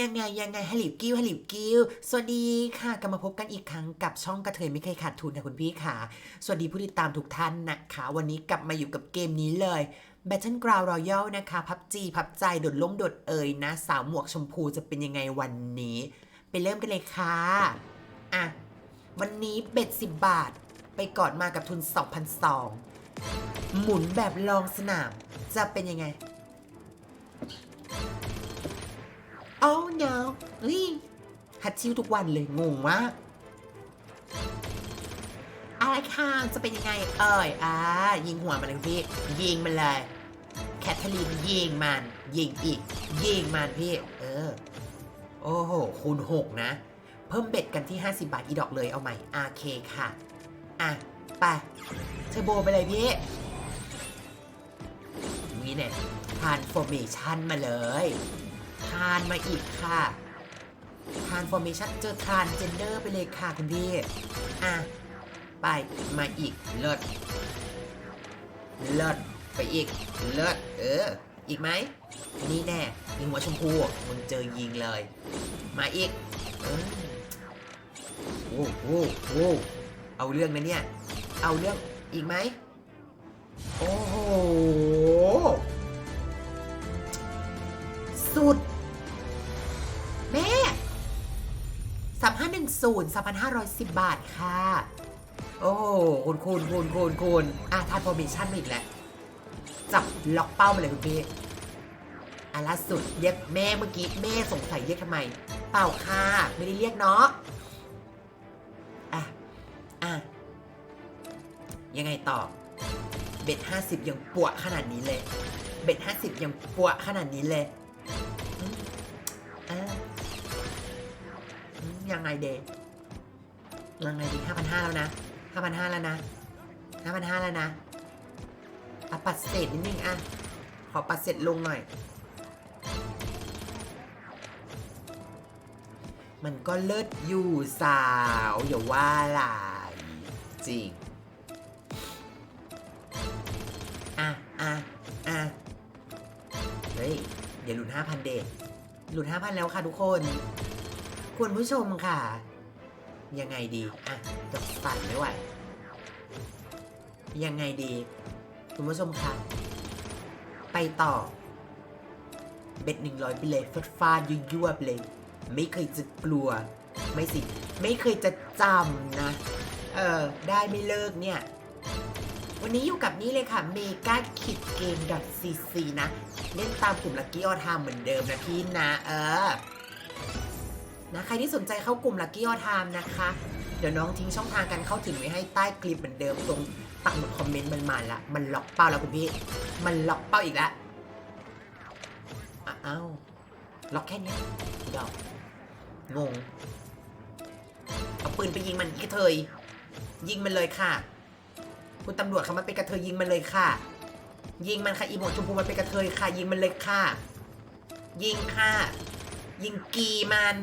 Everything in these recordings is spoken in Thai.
ยังไงยังไงฮัลโหลกิ้วฮัลโหลกิ้วสวัสดีค่ะกลับมาพบกันอีกครั้งกับช่องกระเทยไม่เคยขาดทุนนะคุณพี่ค่ะ สวัสดีผู้ติดตามทุกท่านนะคะ วันนี้กลับมาอยู่กับเกมนี้เลย Battleground Royal นะคะพับจีพับใจดดล้มดดเอ่ยนะ สาวหมวกชมพูจะเป็นยังไงวันนี้ ไปเริ่มกันเลยค่ะ อะ วันนี้เบ็ด10บาท ไปก่อนมากับทุน 2,002หมุนแบบลองสนามจะเป็นยังไง โอ้ no เฮ้ยฮัดชิวทุกวันเลยงงมากอะไรค่ะจะเป็นยังไง เอ่ยอ่ายิงหัวมันเลยพี่ ยิงมันเลย แคทเธอรีนยิงมัน ยิงอีก ยิงมันพี่ เออ โอ้โห คูณ6นะ เพิ่มเบ็ดกันที่ 50 บาทอีดอกเลยเอาใหม่อาเคค่ะ อะ ไปเทอร์โบไปเลยพี่นี่เนี่ยทานฟอร์เมชันมาเลย ทานมาอีกค่ะทานฟอร์เมชั่นเจอทานเจนเดอร์ไปเลยค่ะคุณพี่ อะ ไปมาอีกเลิศเลิศไปอีกเลิศเออ อีกไหม นี่แน่มีหัวชมพูมึงเจอยิงเลย มาอีกโอ้โหโอ้เอาเรื่องนะเนี่ย เอาเรื่องอีกไหม โอ้โห 510 3,510 บาทค่ะ โอ้คุณคุณคุณคุณคุณอะทานโปรโมชั่นมาอีกแล้ว จับล็อกเป้ามาเลยคุณพี่อะล่าสุดเรียกแม่เมื่อกี้แม่สงสัยเรียกทำไม เปล่าค่ะ ไม่ได้เรียกเนาะอะอะยังไงต่อ เบ็ด50 ยังปวดขนาดนี้เลย เบ็ด50 ยังปวดขนาดนี้เลย ยังไงเดยังไงดีห้าพันห้าแล้วนะห้าพันห้าแล้วนะห้าพันห้าแล้วนะอะปัดเศษนิดนึงอะขอปัดเศษลงหน่อย มันก็เลิศอยู่สาวอย่าว่าหลายจริงอะอะอะเฮ้ยเดี๋ยวหลุดห้าพันเดทหลุดห้าพันแล้วค่ะทุกคน คุณผู้ชมค่ะ ยังไงดี อะจะสั่นไม่ไหวยังไงดี คุณผู้ชมคะไปต่อ เบ็ดหนึ่งร้อยไปเลยฟาดฟาดยั่วยั่วๆไปเลย ไม่เคยจะกลัว ไม่สิ ไม่เคยจะจำนะ เออ ได้ไม่เลิกเนี่ย วันนี้อยู่กับนี่เลยค่ะเมกาคิดเกม .cc นะ เล่นตามกลุ่มลักกี้ออทามเหมือนเดิมนะพี่นะ เออ นะใครที่สนใจเข้ากลุ่มลักกี้ออทามนะคะ เดี๋ยวน้องทิ้งช่องทางการเข้าถึงไว้ให้ใต้คลิปเหมือนเดิมตรงปักหมุดคอมเมนต์มันมาละมันล็อกเป้าแล้วคุณพี่ มันล็อกเป้าอีกแล้วอ้าวล็อกแค่เนี้ยดอกงงเอาปืนไปยิงมันกระเทย ยิงมันเลยค่ะ คุณตำรวจเขามันเป็นกระเทยยิงมันเลยค่ะ ยิงมันค่ะอีโมชมพูมันเป็นกระเทยค่ะ ยิงมันเลยค่ะ ยิงค่ะ ยิงกีมัน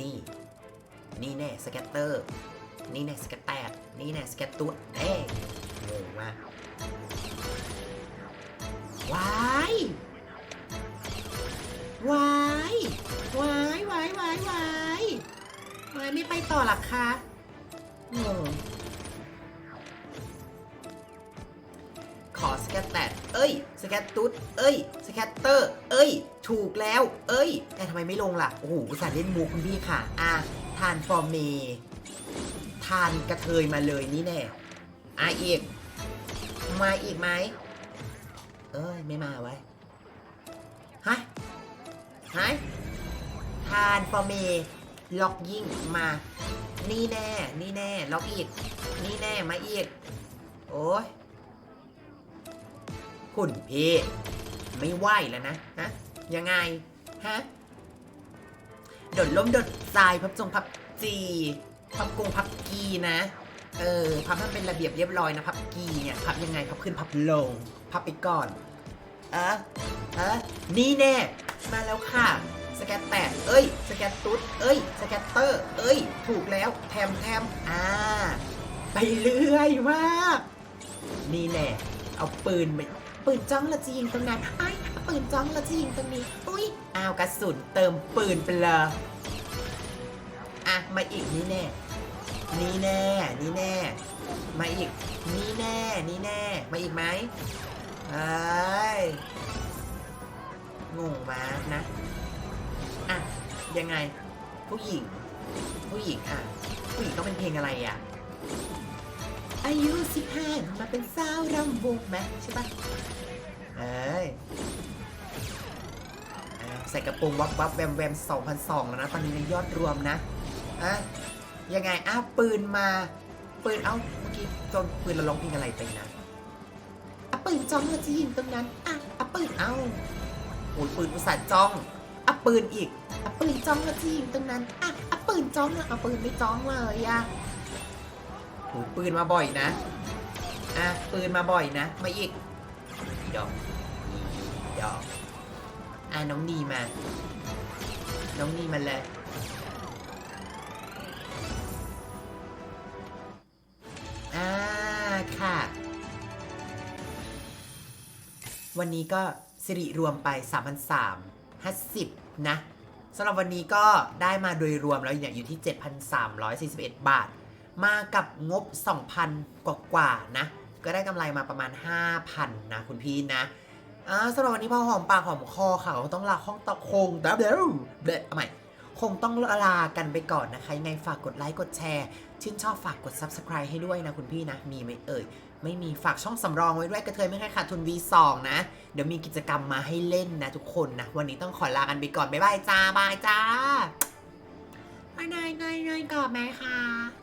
นี่ นี่แน่สแกตเตอร์ นี่แน่สแกตแตกนี่แน่สแกตตุ๊ดเอ้งงมากว้ายวายวายวายวายวายวายไม่ไปต่อหรอคะงง แกตแตดเอ้ย สแกตตุ๊ดเอ้ย สแกตเตอร์ เอ้ย ถูกแล้ว เอ้ย แต่ทำไมไม่ลงล่ะ โอ้โหอุตส่าห์เล่นมุกคุณพี่ค่ะ อะทานฟอร์เมทานกระเทยมาเลยนี่แน่อะอีก มาอีกไหม เอ้ย ไม่มาไว้ฮะหายทานฟอร์เมล็อกยิ่งมา นี่แน่ นี่แน่ ล็อกอีก นี่แน่ มาอีก โอ้ย คุณพี่ไม่ไหวแล้วนะฮะยังไงฮะโดดล้มโดดทรายพับจงพับจีพับกงพับกีนะเออพับให้มันเป็นระเบียบเรียบร้อยนะพับกีเนี่ยพับยังไงพับขึ้นพับลง พับไปก่อนเออเออนี่แน่มาแล้วค่ะ สแกตแตกเอ้ย สแกตตุ๊ดเอ้ย สแกตเตอร์ เอ้ย ถูกแล้วแทมแทมอ่าไปเรื่อยมาก นี่แน่เอาปืนไป ปืนจ้องละจะยิงตรงนั้นไอ้ปืนจ้องแล้วจะยิงตรงนี้ อุ้ยอ้าวกระสุนเติมปืนไปเลยอะมาอีกนี่แน่ นี่แน่ นี่แน่ มาอีก นี่แน่ นี่แน่ มาอีกไหมเอ้ยงงมากนะ อะ ยังไง ผู้หญิง ผู้หญิงอะ ผู้หญิงต้องเป็นเพลงอะไรอะ อายุสิบห้ามาเป็นสาวรำวงไหมใช่ปะเอ้ยอะใส่กระโปรงวับวับแวมแวมสองพันสองแล้วนะ ตอนนี้ในยอดรวมนะอะยังไงอ้าวปืนมา ปืน เอ้า เมื่อกี้ตอนปืนเราร้องเพลงอะไรไปนะอะปืนจ้องเราจะยิงตรงนั้นอะอะปืน เอ้าโอ้ยปืนอุตส่าห์จ้องอะปืนอีกอะปืนจ้องเราจะยิงตรงนั้นอะอะปืนจ้องอะเอาปืนไม่จ้องเลยอะ ปืนมาบ่อยนะ อะ ปืนมาบ่อยนะ มาอีกดอกดอกอะน้องนีมา น้องนีมาเลยอ่าค่ะ วันนี้ก็สิริรวมไป 3,350 นะสำหรับวันนี้ก็ได้มาโดยรวมแล้วเนี่ยอยู่ที่ 7,341 บาท มากับงบ 2,000 กว่ากว่าๆนะ ก็ได้กำไรมาประมาณ 5,000 นะคุณพี่นะอ่าสำหรับวันนี้พอหอมปากหอมคอค่ะก็ต้องลาห้องตะคงแต่เดี๋ยวเดี๋ยวใหม่คงต้องลากันไปก่อนนะคะ ยังไงฝากกดไลค์ กดแชร์ ชื่นชอบฝากกด subscribe ให้ด้วยนะคุณพี่นะ มีไหมเอ่ย ไม่มีฝากช่องสำรองไว้ด้วยกระเทยไม่ให้ขาดทุน V2 นะ เดี๋ยวมีกิจกรรมมาให้เล่นนะทุกคนนะ วันนี้ต้องขอลากันไปก่อน บ๊ายบายจ้า บายจ้าบายนายนายนก่อนไหมคะ